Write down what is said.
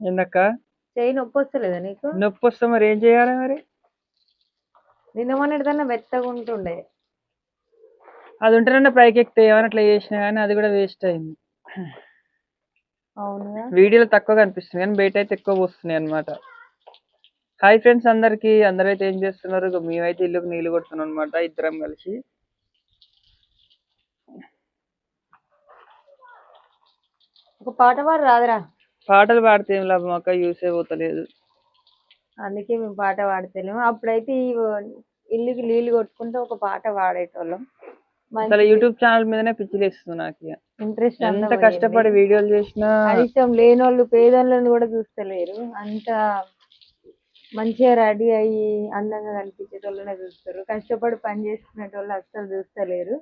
ఎందుక చెయ్యి నొప్పి వస్తలేదా నీకు? నొప్పి వస్తే మరి ఏం చేయాలి మరి? నిన్న మొన్నటిదన్నా మెత్తగా ఉంటుండే. అది ఉంటేనే పైకి ఎక్కితే ఏమైనా అట్లా చేసినా కానీ అది కూడా వేస్ట్ అయింది. అవునుగా వీడియోలో తక్కువ కనిపిస్తుంది కానీ బయట అయితే ఎక్కువ వస్తున్నాయి అనమాట హాయ్ ఫ్రెండ్స్ అందరికి. అందరైతే ఏం చేస్తున్నారు? మేమైతే ఇల్లుకి నీళ్ళు కొడుతున్నాం అనమాట ఇద్దరం కలిసి. ఒక పాట పాడు రాదురా. పాటలు పాడితే ఏం లాభం? అక్క యూసే పోతలేదు. అందుకే మేము పాట పాడతలేము. అప్పుడైతే ఈ ఇల్లుకి నీళ్ళు కొట్టుకుంటే ఒక పాట పాడేటోళ్ళం. అసలు యూట్యూబ్ ఛానల్ మీదనే పిచ్చిలేస్తుంది నాకు ఇక. ఇంట్రెస్ట్ ఎంత కష్టపడి వీడియోలు చేసినా కనీసం లేనోళ్ళు పేదోళ్ళని కూడా చూస్తలేరు. అంత మంచిగా రెడీ అయ్యి అందంగా కనిపించేటోళ్ళనే చూస్తారు. కష్టపడి పని చేసుకునేటోళ్ళు అస్సలు చూస్తలేరు.